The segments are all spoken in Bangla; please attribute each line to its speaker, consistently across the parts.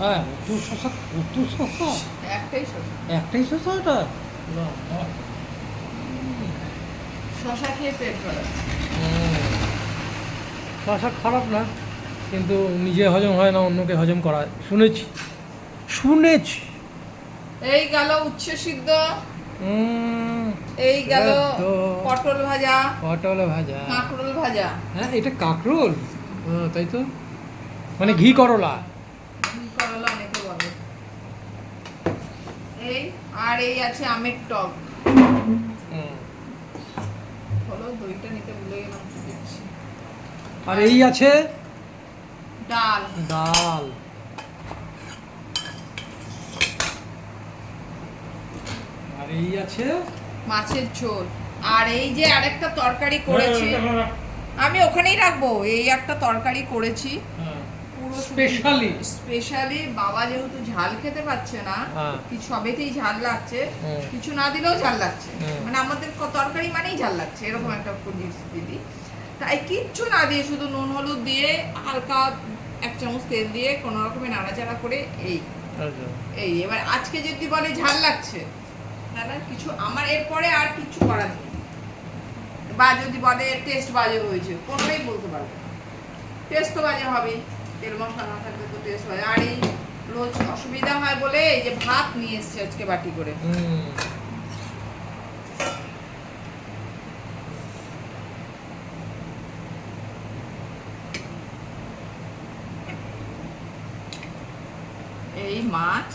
Speaker 1: হ্যাঁ কত শশা কত শশা?
Speaker 2: একটাই শশা।
Speaker 1: একটাই শশা ওটা
Speaker 2: শশা খেয়ে পেট
Speaker 1: শশা খারাপ না কিন্তু নিজে হজম হয় না অন্যকে হজম করা। শুনেছি। শুনেছি।
Speaker 2: এই গেল উচ্চ সিদ্ধ। এই গেল। পটল ভাজা।
Speaker 1: পটল ভাজা।
Speaker 2: কাঁকরোল ভাজা।
Speaker 1: হ্যাঁ এটা কাঁকরোল? তাই তো? মানে ঘি করলা
Speaker 2: ঘি করলা অনেকে বলে এই আর এই আছে আমের টক। হলো দইটা নিতে ভুলে গেলাম
Speaker 1: আর এই আছে?
Speaker 2: ডাল।
Speaker 1: ডাল। আর এই আছে?
Speaker 2: মাছের ঝোল। আর এই যে আরেকটা তরকারি করেছি আমি ওখানেই রাখব এই একটা তরকারি করেছি। পুরো
Speaker 1: স্পেশালি
Speaker 2: স্পেশালি বাবা যেহেতু ঝাল খেতে পাচ্ছে না
Speaker 1: হ্যাঁ।
Speaker 2: কিছু সবেতেই ঝাল লাগছে কিছু না দিলেও ঝাল লাগছে। মানে আমাদের তরকারি মানেই ঝাল লাগছে এরকম একটা পরিস্থিতি তাই কিচ্ছু না দিয়ে শুধু নুন হলুদ দিয়ে হালকা এক চামচ তেল দিয়ে কোনো রকমের নাড়াচাড়া করে এই। এই এবার আজকে যদি বলে ঝাল লাগছে তাহলে কিছু আমার এরপরে আর কিছু করার নেই। বা যদি বলে টেস্ট বাজে হয়েছে কোনোটাই বলতে পারবে টেস্ট তো বাজে হবে তেল মশলা না থাকলে তো টেস্ট বাজে আর এই রোজ অসুবিধা হয় বলে এই যে ভাত নিয়ে এসছে আজকে বাটি করে। এই মাছ।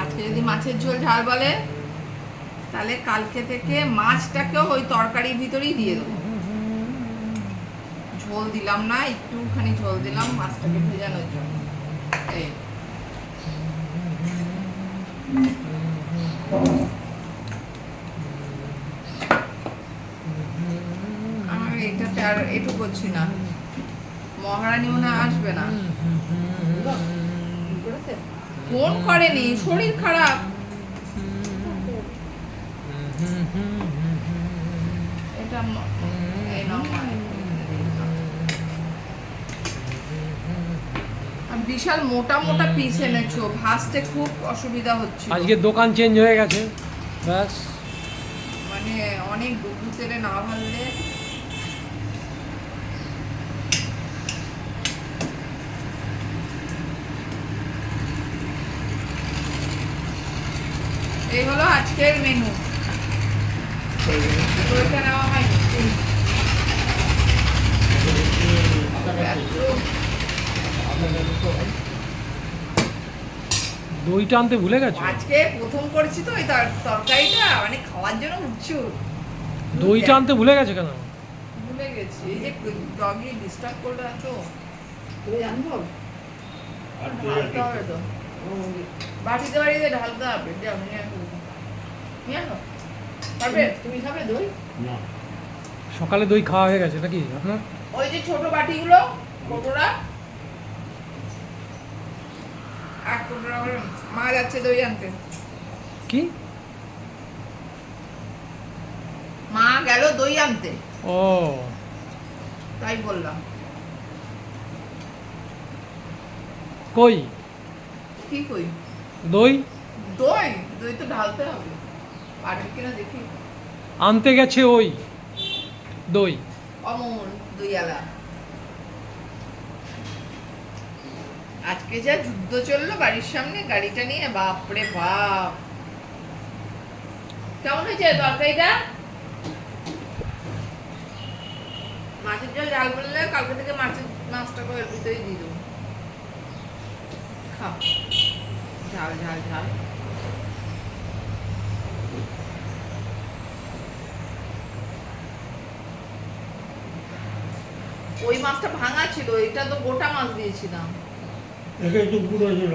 Speaker 2: আজকে যদি মাছের ঝোল ঝাল বলে তাহলে কালকে থেকে মাছটাকেও ওই তরকারির ভিতরেই দিয়ে দেবো। ঝোল দিলাম না, একটুখানি ঝোল দিলাম মাছটাকে ভেজানোর জন্য। এই। আর না। মহারানী মনে আসবে না। ফোন করেনি, শরীর খারাপ। এটা মায়ের। আর বিশাল মোটা মোটা পিস এনেছো। ভাজতে খুব অসুবিধা হচ্ছে
Speaker 1: আজকে দোকান চেঞ্জ হয়ে গেছে। ব্যাস।
Speaker 2: মানে অনেক ডুবু তেলে না ভাজলে। এই হলো আজকের মেনু নেওয়া হয়নি।
Speaker 1: দইটা আনতে ভুলে গেছো?
Speaker 2: আজকে প্রথম করেছি তো তর- তরকারিটা মানে খাওয়ার জন্য উৎসুক।
Speaker 1: দইটা আনতে ভুলে গেছে কেন?
Speaker 2: ভুলে গেছি এই যে ডগি ডিস্টার্ব করল এত। তুই আনব? ঢালতে হবে তো। বাটিতে বাড়িতে ঢালতে হবে যাও নিয়ে আসো নিয়ে পারবে তুমি খাবে? দই? না।
Speaker 1: সকালে দই খাওয়া হয়ে গেছে নাকি আপনার?
Speaker 2: ওই যে ছোট বাটিগুলো করে মা যাচ্ছে দই আনতে
Speaker 1: কি
Speaker 2: মা গেল দই আনতে
Speaker 1: ও
Speaker 2: তাই বললাম
Speaker 1: কই
Speaker 2: কি কই
Speaker 1: দই
Speaker 2: দই দই তো ঢালতে হবে পারবে কিনা দেখি
Speaker 1: আনতে গেছে ওই দই
Speaker 2: অমল দইয়ালা আজকে যা যুদ্ধ চলল, বাড়ির সামনে গাড়িটা নিয়ে, বাপরে বাপ। কেমন হয়েছে তরকারিটা? মাছের জল ঝাল বললে কালকে থেকে মাছের মাছটাকে এর ভিতরেই দিয়ে দেবো। খাও। ঝাল ঝাল ঝাল। ওই মাছটা ভাঙা ছিল, এটা তো গোটা মাছ দিয়েছিলাম।
Speaker 3: একে একটু পুরো ছিল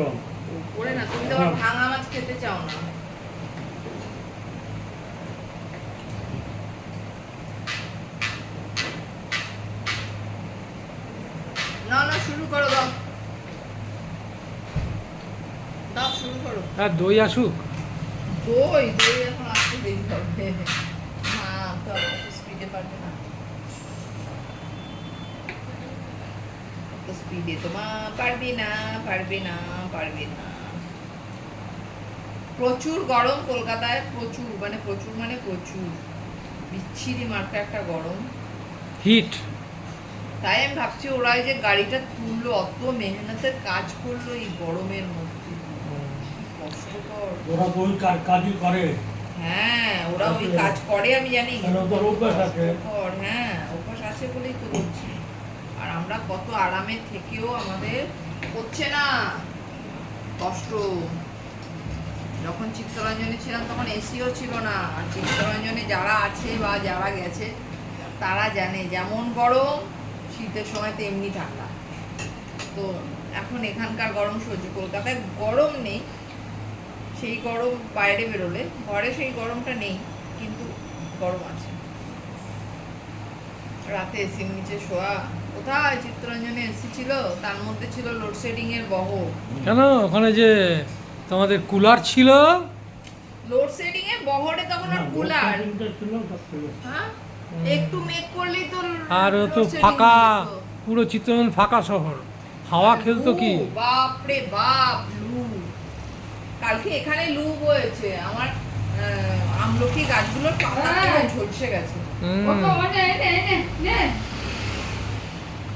Speaker 2: ওরে না তুমি তো ভাঙা মাছ খেতে চাও না। না না শুরু করো দাও। দাও শুরু করো।
Speaker 1: আর দই আসুক।
Speaker 2: দই দই এখন আসতে দেরি হবে মা তো স্পিডে তো মা পারবি না পারবি না পারবি না প্রচুর গরম কলকাতায় প্রচুর মানে প্রচুর মানে প্রচুর। বিচ্ছিরি মার্কা একটা গরম।
Speaker 1: হিট
Speaker 2: তাই আমি ভাবছি ওরা যে গাড়িটা তুললো অত মেহনতের কাজ করল এই গরমের মধ্যে। কষ্টকর।
Speaker 3: ওরা ওই কাজই করে।
Speaker 2: হ্যাঁ ওরা ওই কাজ করে আমি জানি? হ্যাঁ অভ্যাস আছে বলেই তো করছি আর আমরা কত আরামে থেকেও আমাদের হচ্ছে না। কষ্ট। যখন চিত্তরঞ্জনে ছিলাম তখন এসিও ছিল না। আর চিত্তরঞ্জনে যারা আছে বা যারা গেছে, তারা জানে যেমন গরম, শীতের সময় তেমনি ঠান্ডা। তো এখন এখানকার গরম সহ্য কলকাতায় গরম নেই। সেই গরম বাইরে বেরোলে, ঘরে সেই গরমটা নেই, কিন্তু গরম আছে। রাতে এসির নিচে শোয়া কোথায় চিত্তরঞ্জনে এসি ছিল তার মধ্যে ছিল লোডশেডিং এর বহ
Speaker 1: কেন? ওখানে যে তোমাদের কুলার ছিল?
Speaker 2: লোডশেডিং এর বহরে তখন আর কুলার। হ্যাঁ? একটু মেঘ করলেই তো
Speaker 1: আর ও তো ফাঁকা পুরো চিত্তরঞ্জন ফাঁকা শহর। হাওয়া খেলতো কি?
Speaker 2: বাপ রে বাপ লু। কালকে এখানে লু বয়েছে। আমার আমলকি গাছগুলোর পাতা পুরো ঝলসে গেছে।
Speaker 1: হুম।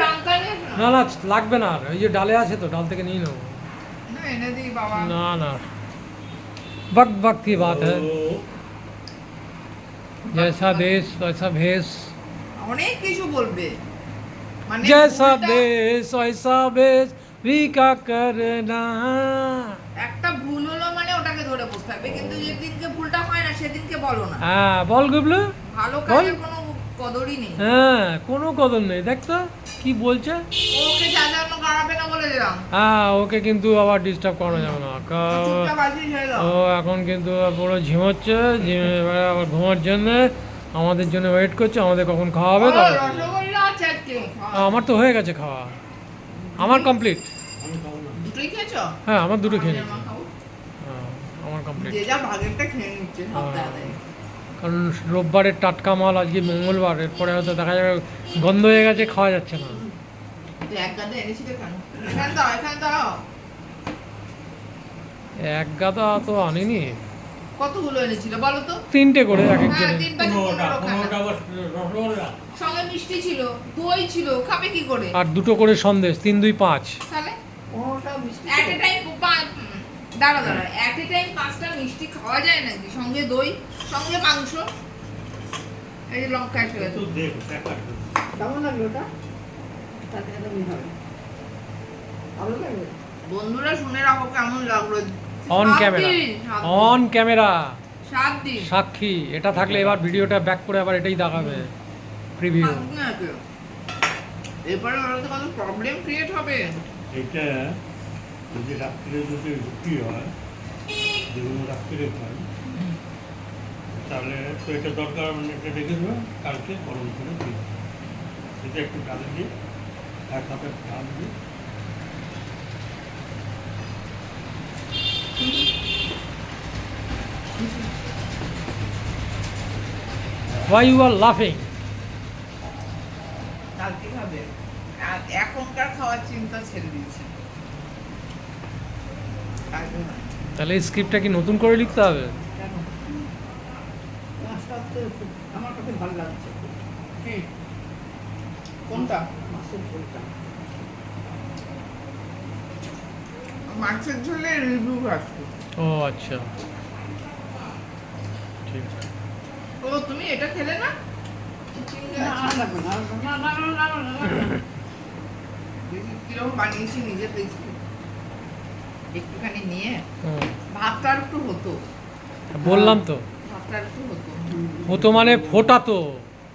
Speaker 2: না?
Speaker 1: না লাগবে না আর। ওই যে ডালে আছে তো ডাল থেকে নিয়ে নেব।
Speaker 2: না এনে দিই বাবা।
Speaker 1: না বক বক কি বাত
Speaker 3: হ্যাঁ?
Speaker 1: জয়সা দেশ ওইসা ভেষ।
Speaker 2: অনেক কিছু বলবে। মানে
Speaker 1: জয়সা দেশ ওইসা ভেষ ভিকা করনা
Speaker 2: একটা ভুল হলো মানে ওটাকে ধরে বসতে হবে। কিন্তু যেদিনকে ভুলটা হয় না সেদিনকে বলো না।
Speaker 1: হ্যাঁ বল গুবলু।
Speaker 2: ভালো কাজে কোনো কদরই নেই।
Speaker 1: হ্যাঁ কোনো কদর নেই। দেখতো কি বলছে?
Speaker 2: ওকে জন্য গাড়াবে না বলে দিলাম।
Speaker 1: হ্যাঁ ওকে কিন্তু আবার ডিস্টার্ব করানো যাবে না। ও এখন কিন্তু পুরো ঝিমোচ্ছে ঝিমে এবারে আবার ঘুমার জন্য আমাদের জন্য ওয়েট করছে আমাদের কখন খাওয়া হবে
Speaker 2: ও,
Speaker 1: তবে
Speaker 2: রসগোল্লা আছে আজকে
Speaker 1: আমার তো হয়ে গেছে খাওয়া। আমার কমপ্লিট
Speaker 2: দুটোই খেয়েছো?
Speaker 1: হ্যাঁ আমার দুটো খেয়ে
Speaker 2: আমার
Speaker 1: কমপ্লিট
Speaker 2: যে যা ভাগেরটা খেয়ে নিচ্ছে সব
Speaker 1: কারণ রোববারের টাটকা মাল আজকে মঙ্গলবার এরপরে হয়তো দেখা যাবে গন্ধ হয়ে গেছে খাওয়া যাচ্ছে না।
Speaker 2: এক গাদা
Speaker 1: তো আনিনি।
Speaker 2: কতগুলো এনেছিল বলো তো?
Speaker 1: তিনটে করে এক
Speaker 2: হ্যাঁ সঙ্গে মিষ্টি ছিল দই ছিল খাবে কি করে?
Speaker 1: আর দুটো করে সন্দেশ তিন দুই পাঁচ।
Speaker 2: তাহলে? টাইম দাঁড়া দাঁড়া। এ টাইম পাঁচটা মিষ্টি খাওয়া যায় নাকি? সঙ্গে দই? সঙ্গে মাংস। এই যে লঙ্কা এসে গেছে
Speaker 4: কেমন লাগল ওটা? তাতে হবে। ভালো লাগবে
Speaker 2: বন্ধুরা শুনে রাখো কেমন লাগল।
Speaker 1: অন ক্যামেরা
Speaker 2: দিন, সাত দিন।
Speaker 1: অন ক্যামেরা সাক্ষী এটা থাকলে এবার ভিডিওটা ব্যাক করে আবার এটাই দেখাবে। প্রিভিউ
Speaker 2: দিন এরপরে ওরা তো কত প্রবলেম ক্রিয়েট হবে।
Speaker 3: এটা যদি রাত্রে যদি রুটি হয় যেগুলো রাত্রে খাই তাহলে তো এটা দরকার মানে এটা রেখে দেবে কালকে গরম করে দিয়ে। এটা একটু ডাল দিয়ে এক কাপের ডাল দিয়ে।
Speaker 1: ওয়াই ইউ আর লাফিং
Speaker 2: কালকে খাবে এখনকার খাওয়ার চিন্তা ছেড়ে দিয়েছে।
Speaker 1: তাহলে এই স্ক্রিপ্টটা কি নতুন করে লিখতে হবে?
Speaker 4: কেন মাছটা তো খুব- আমার কাছে ভালো লাগছে।
Speaker 2: কি? কোনটা?
Speaker 4: মাছের ঝোলটা।
Speaker 2: মাছের ঝোলে রিভিউ আসবে।
Speaker 1: ও আচ্ছা। ঠিক
Speaker 2: ও তুমি এটা খেলে না? কীরকম বানিয়েছি নিজে দেখছি একটুখানি নিয়ে। ভাতটা আর একটু হতো।
Speaker 1: বললাম তো।
Speaker 2: হতো।
Speaker 1: মানে ফোটাতো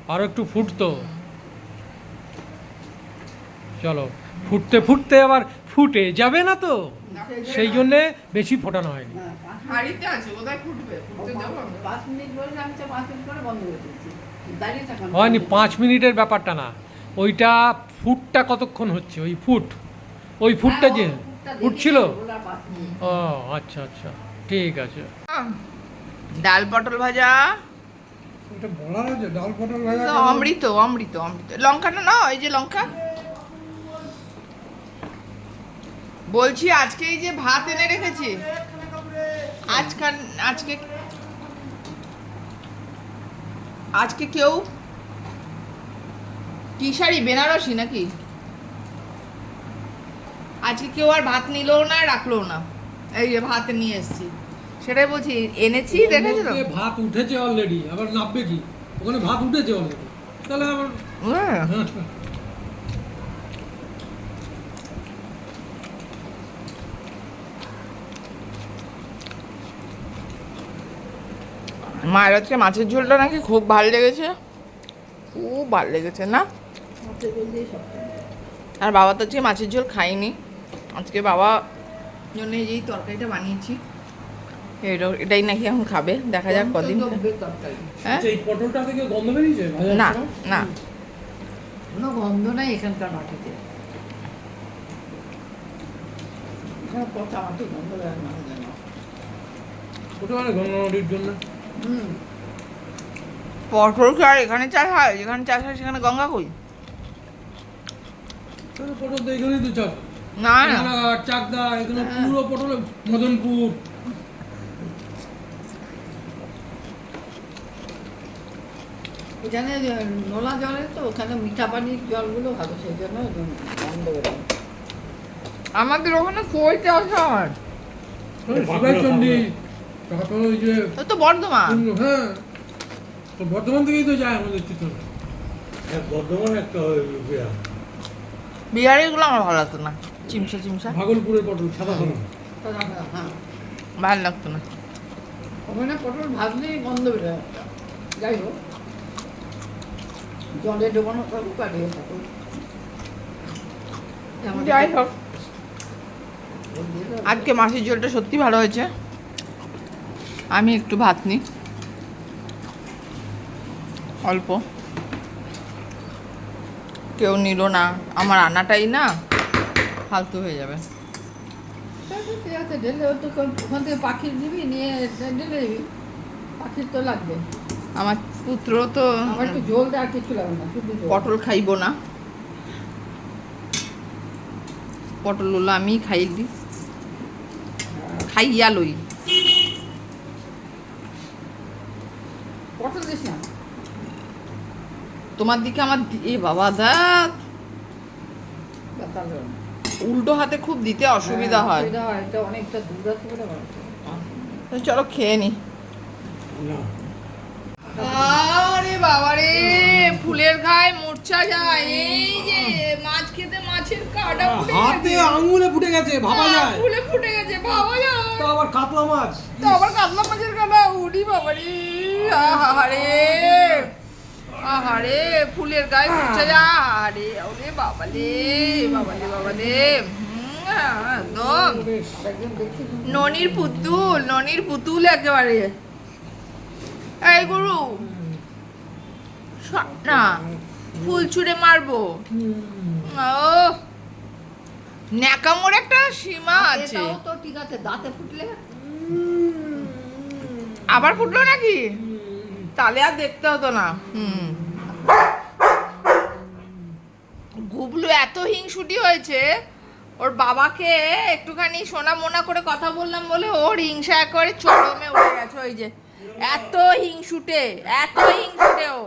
Speaker 1: আর একটু ফুটতো। চলো ফুটতে ফুটতে আবার ফুটে যাবে না তো? সেই জন্যে বেশি ফোটানো হয়নি।
Speaker 4: হ্যাঁ।
Speaker 1: হয়নি পাঁচ মিনিটের ব্যাপারটা না। ওইটা ফুটটা কতক্ষণ হচ্ছে? ওই ফুট। ওই ফুটটা যে
Speaker 4: হ্যাঁ, দেখে
Speaker 1: ফুটছিল। ও আচ্ছা আচ্ছা। ঠিক আছে।
Speaker 2: ডাল পটল ভাজা। অমৃত অমৃত অমৃত। লঙ্কাটা না এই যে লঙ্কা। বলছি আজকে এই যে ভাত এনে রেখেছি। আজকাল আজকে আজকে কেউ কি শাড়ি বেনারসি নাকি? আজকে কেউ আর ভাত নিলো না রাখল না। এই যে ভাত নিয়ে এসেছি। সেটাই বলছি এনেছি দেখেছ তো?
Speaker 1: ভাত উঠেছে অলরেডি আবার নাববে কি ওখানে ভাত উঠেছে অলরেডি তাহলে আবার
Speaker 2: হ্যাঁ। মায়ের আজকে মাছের ঝোলটা নাকি খুব ভালো লেগেছে। খুব ভালো লেগেছে না? আর বাবা তো আজকে মাছের ঝোল খায়নি। আজকে বাবা জন্য এই তরকারিটা বানিয়েছি। এটাই নাকি এখন খাবে দেখা যাক কদিন হ্যাঁ?
Speaker 1: আচ্ছা, এই পটলটা থেকে গন্ধ বেরিয়েছে?
Speaker 2: না না?
Speaker 4: কোনো গন্ধ নাই এখানকার মাটিতে। হয়
Speaker 2: পটল কি আর এখানে চাষ হয়? যেখানে চাষ হয় সেখানে গঙ্গা কই?
Speaker 1: পটল তো এখানেই তো চাষ।
Speaker 2: না না।
Speaker 1: চাকদা এখানে পুরো পটল মদনপুর।
Speaker 4: এখানে নোলা জলে তো ওখানে মিঠা পানির জলগুলো ভালো সেই জন্য গন্ধ বেরোয়
Speaker 2: আমাদের ওখানে কই চাষ হয়।
Speaker 1: শিবাচন্ডী তারপর ওই যে
Speaker 2: তো তো বর্ধমান।
Speaker 1: হ্যাঁ। তো বর্ধমান থেকেই তো যায় আমাদের চিত্র
Speaker 3: বর্ধমান একটা ওই বিহার।
Speaker 2: বিহারিগুলো আমার ভালো লাগতো না। চিমসা চিমসা।
Speaker 1: ভাগলপুরের পটল সাদা
Speaker 4: হ্যাঁ।
Speaker 2: ভালো লাগতো না।
Speaker 4: ওখানে পটল ভাজলেই গন্ধ বেরোয় যাই হোক। জলে ডোবানো থাকুক আর ইয়ে থাকুক
Speaker 2: যাই হোক। আজকে মাছের ঝোলটা সত্যি ভালো হয়েছে। আমি একটু ভাত নিই। অল্প। কেউ নিল না। আমার আনাটাই না ফালতু হয়ে যাবে।
Speaker 4: ঠিক আছে ঢেলে ওখান থেকে পাখির দিবি নিয়ে ঢেলে দিবি। পাখির তো লাগবে।
Speaker 2: আমার পুত্র তো
Speaker 4: আমার একটু জল দেওয়ার না
Speaker 2: পটল খাইবো না। পটলগুলো আমি খাই দিই খাইয়া লই।
Speaker 4: পটল দিস না।
Speaker 2: তোমার দিকে আমার এ বাবা
Speaker 4: হলো। না।
Speaker 2: উল্টো হাতে খুব দিতে অসুবিধা
Speaker 4: হ্যাঁ,
Speaker 2: হয়। চলো খেয়ে নি।
Speaker 3: না।
Speaker 2: আরে বাবা রে ফুলের গায়ে মূর্ছা যায়। এই যে মাছ খেতে মাছের কাটা ফুটে
Speaker 1: হাতে আঙুলে ফুটে গেছে ভাবা
Speaker 2: হ্যাঁ,
Speaker 1: যায়।
Speaker 2: ফুলে ফুটে গেছে ভাবা যায়।
Speaker 1: তা আবার কাতলা মাছ।
Speaker 2: তো আবার কাতলা মাছের কাটা উড়ি বাবা রে আহারে। আহারে ফুলের গায়ে মূর্ছা যায়। আরে ওরে বাবা রে বাবা রে বাবা রে একদম ননির পুতুল ননির পুতুল একেবারে। এই গুরু। না ফুল ছুঁড়ে মারবো। ও ন্যাকামোর একটা সীমা আছে।
Speaker 4: তো ঠিক আছে দাঁতে ফুটলে।
Speaker 2: আবার ফুটলো নাকি? তাহলে আর দেখতে হতো না হুম। গুবলু এত হিংসুটি হয়েছে ওর বাবাকে একটুখানি সোনা মোনা করে কথা বললাম বলে ওর হিংসা একেবারে চরমে উঠে গেছে ওই যে এত হিংসুটে এত হিংসুটে ও